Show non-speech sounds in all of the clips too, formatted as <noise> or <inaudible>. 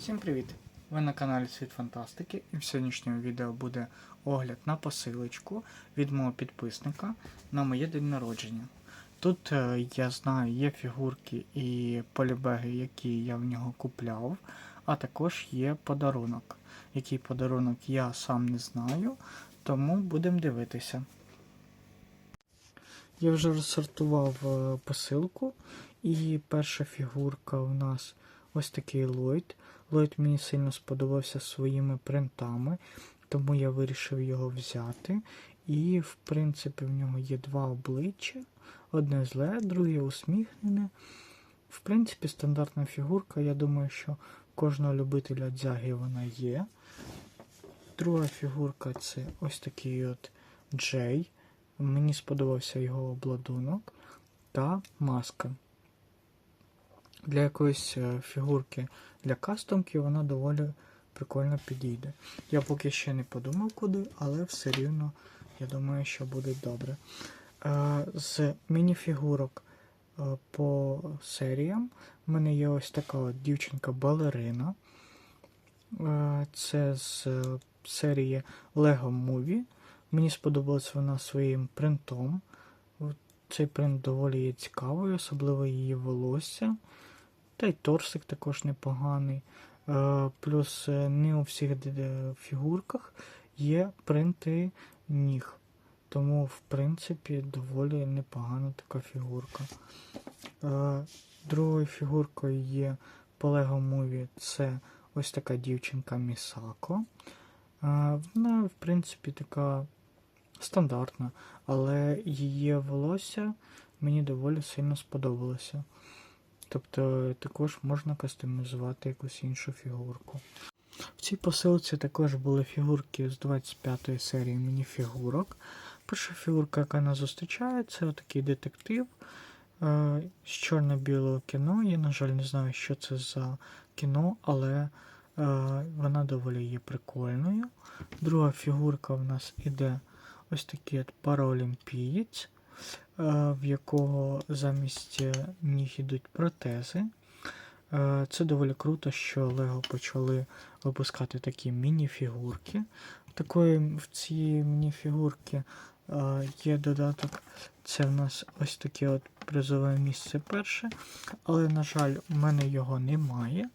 Всім привіт! Ви на каналі Світ Фантастики і в сьогоднішньому відео буде огляд на посилочку від мого підписника на моє день народження. Тут е, я знаю, є фігурки і полібеги, які я в нього купляв, а також є подарунок. Який подарунок я сам не знаю, тому будемо дивитися. Я вже розсортував е, посилку, і перша фігурка у нас ось такий Ллойд. Ллойд мені сильно сподобався своїми принтами, тому я вирішив його взяти. І, в принципі, в нього є два обличчя: одне зле, друге усміхнене. В принципі, стандартна фігурка. Я думаю, що кожного любителя дзяги вона є. Друга фігурка це ось такий от Джей. Мені сподобався його обладунок та маска. Для якоїсь е, фігурки для кастомки вона доволі прикольно підійде. Я поки ще не подумав куди, але все рівно я думаю, що буде добре. Е, З мініфігурок е, по серіям в мене є ось така от дівчинка-балерина. Це з серії Lego Movie. Мені сподобалась вона своїм принтом. Цей принт доволі є цікавий, особливо її волосся. Та й торсик також непоганий. Е, Плюс е, не у всіх фігурках є принти ніг. Тому, в принципі, доволі непогана така фігурка. Е, Другою фігуркою є по Lego Movie це ось така дівчинка Місако. Е, Вона, в принципі, така стандартна, але її волосся мені доволі сильно сподобалося. Тобто також можна кастомізувати якусь іншу фігурку. В цій посилці також були фігурки з 25-ї серії мініфігурок. Перша фігурка, яка нас зустрічає, це отакий детектив е, з чорно-білого кіно. Я, на жаль, не знаю, що це за кіно, але е, вона доволі є прикольною. Друга фігурка в нас іде ось такий от параолімпієць, в якого замість е, ніг ідуть протези. Е, Це доволі круто, що Лего почали випускати такі міні-фігурки. Такої в цій міні-фігурки е, є додаток. Це в нас ось таке от призове місце перше. Але, на жаль, у мене його немає.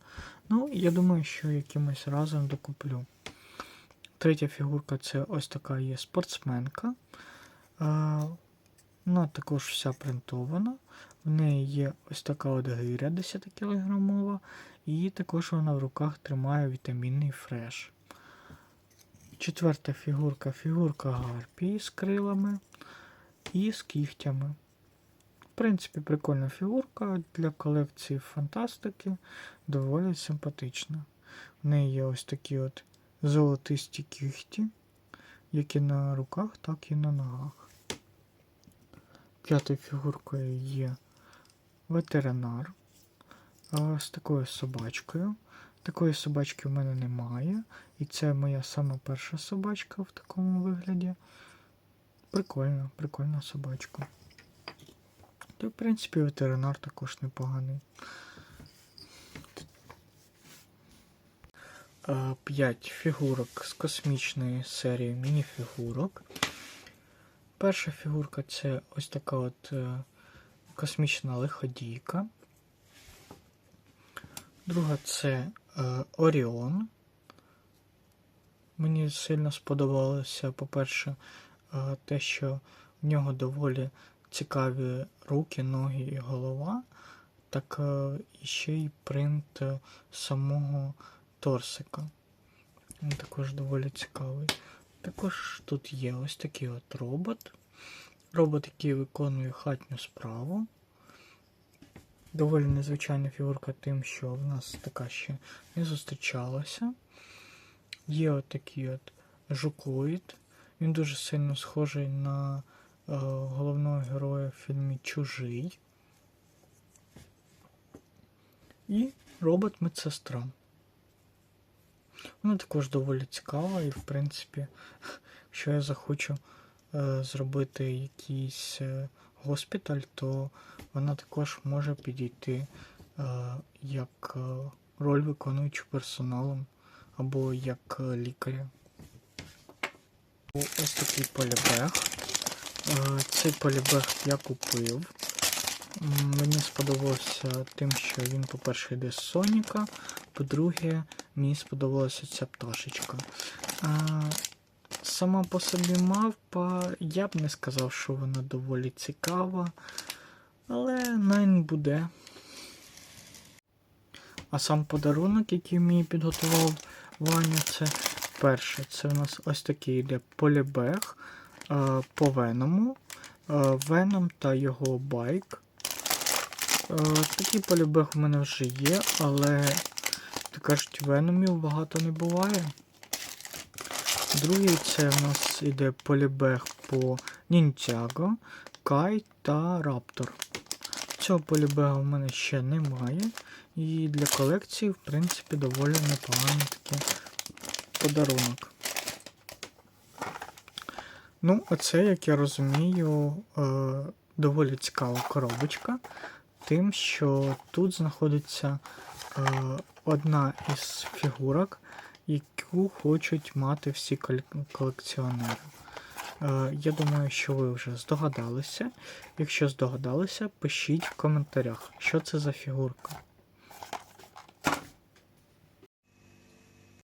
Ну, я думаю, що якимось разом докуплю. Третя фігурка це ось така є спортсменка. Вона також вся принтована. В неї є ось така от гиря 10 кілограмова, і також вона в руках тримає вітамінний фреш. Четверта фігурка фігурка Гарпії з крилами і з кігтями. В принципі, прикольна фігурка для колекції фантастики, доволі симпатична. В неї є ось такі от золотисті кігті, як і на руках, так і на ногах. П'ятою фігуркою є ветеринар з такою собачкою. Такої собачки в мене немає. І це моя сама перша собачка в такому вигляді. Прикольна, прикольна собачка. Та, в принципі, ветеринар також непоганий. 5 фігурок з космічної серії мініфігурок. Перша фігурка це ось така от е, космічна лиходійка. Друга це е, Оріон. Мені сильно сподобалося, по-перше, е, те, що в нього доволі цікаві руки, ноги і голова, так і ще й принт самого торсика. Він також доволі цікавий. Також тут є ось такий от робот. Робот, який виконує хатню справу. Доволі незвичайна фігурка тим, що в нас така ще не зустрічалася. Є от такий от жуклоїд. Він дуже сильно схожий на е, головного героя в фільмі Чужий. І робот-медсестра. Вона також доволі цікава, і, в принципі, <laughs> якщо я захочу е, зробити якийсь е, госпіталь, то вона також може підійти е, як е, роль виконуючи персоналом або як е, лікаря. Ось такий полібег. Е, Цей полібег я купив. Мені сподобався тим, що він, по-перше, йде з Соніка, по-друге, мені сподобалася ця пташечка. А, сама по собі мавпа, я б не сказав, що вона доволі цікава, але най буде. А сам подарунок, який мені підготував Ваня, це перше. Це у нас ось такий йде полібег е, по Веному. Е, Веном та його байк. Е, такий полібег у мене вже є, але, так кажуть, веномів багато не буває. Другий це в нас іде полібег по Нінтяго, Кай та Раптор. Цього полібега в мене ще немає. І для колекції, в принципі, доволі непоганий такий подарунок. Ну, оце, як я розумію, е, доволі цікава коробочка. Тим, що тут знаходиться е, одна із фігурок, яку хочуть мати всі колекціонери. Е, я думаю, що ви вже здогадалися. Якщо здогадалися, пишіть в коментарях, що це за фігурка.